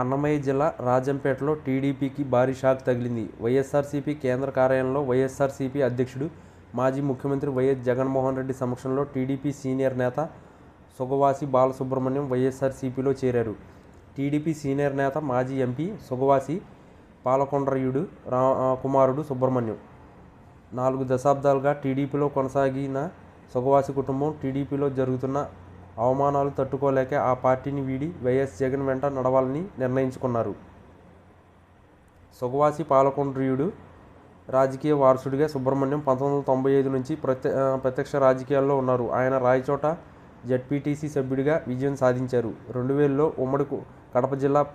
అన్నమయ్య జిల్లా రాజంపేటలో టీడీపీకి భారీ షాక్ తగిలింది. వైఎస్ఆర్సీపీ కేంద్ర కార్యాలయంలో వైఎస్ఆర్సీపీ అధ్యక్షుడు మాజీ ముఖ్యమంత్రి వైఎస్ జగన్మోహన్ రెడ్డి సమక్షంలో టీడీపీ సీనియర్ నేత సుగవాసి బాలసుబ్రహ్మణ్యం వైఎస్ఆర్సీపీలో చేరారు. టీడీపీ సీనియర్ నేత మాజీ ఎంపీ సుగవాసి పాలకొండ్రయుడు రా కుమారుడు సుబ్రహ్మణ్యం. నాలుగు దశాబ్దాలుగా టీడీపీలో కొనసాగిన సుగవాసి కుటుంబం టీడీపీలో జరుగుతున్న అవమానాలు తట్టుకోలేక ఆ పార్టీని వీడి వైఎస్ జగన్ వెంట నడవాలని నిర్ణయించుకున్నారు. సుగవాసి పాలకొండ్రియుడు రాజకీయ వారసుడిగా సుబ్రహ్మణ్యం పంతొమ్మిది వందల తొంభై ఐదు నుంచి ప్రత్య ప్రత్యక్ష రాజకీయాల్లో ఉన్నారు. ఆయన రాయచోట జడ్పీటీసీ సభ్యుడిగా విజయం సాధించారు. రెండు వేలలో ఉమ్మడి కడప జిల్లా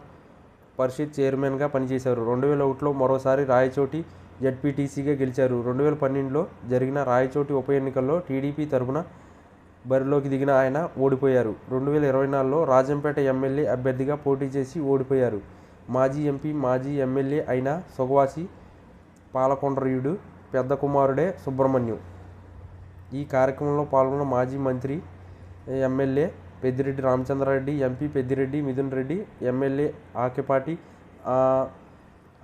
పరిషత్ చైర్మన్గా పనిచేశారు. రెండు వేల ఒకటిలో మరోసారి రాయచోటి జడ్పీటీసీగా గెలిచారు. రెండు వేల పన్నెండులో జరిగిన రాయచోటి ఉప ఎన్నికల్లో టీడీపీ తరపున బరిలోకి దిగిన ఆయన ఓడిపోయారు. రెండు వేల ఇరవై నాలుగులో రాజంపేట ఎమ్మెల్యే అభ్యర్థిగా పోటీ చేసి ఓడిపోయారు. మాజీ ఎంపీ మాజీ ఎమ్మెల్యే అయిన సుగవాసి పాలకొండ్రయుడు పెద్ద కుమారుడే సుబ్రహ్మణ్యం. ఈ కార్యక్రమంలో పాల్గొన్న మాజీ మంత్రి MLA Peddireddy Ramachandrareddy MP Peddireddy Mithun Reddy MLA Akepati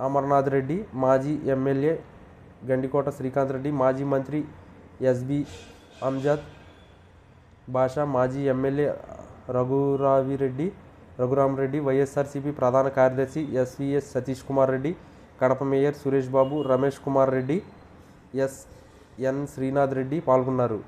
Amarnath Reddy మాజీ ఎమ్మెల్యే గండికోట శ్రీకాంత్ రెడ్డి మాజీ మంత్రి ఎస్బి అంజద్ భాష మాజీ ఎమ్మెల్యే రఘురావిరెడ్డి రఘురామరెడ్డి వైఎస్ఆర్సీపీ ప్రధాన కార్యదర్శి SVS Satish Kumar Reddy Kadapa mayor Suresh Babu Ramesh Kumar Reddy S N Srinath Reddy పాల్గొన్నారు.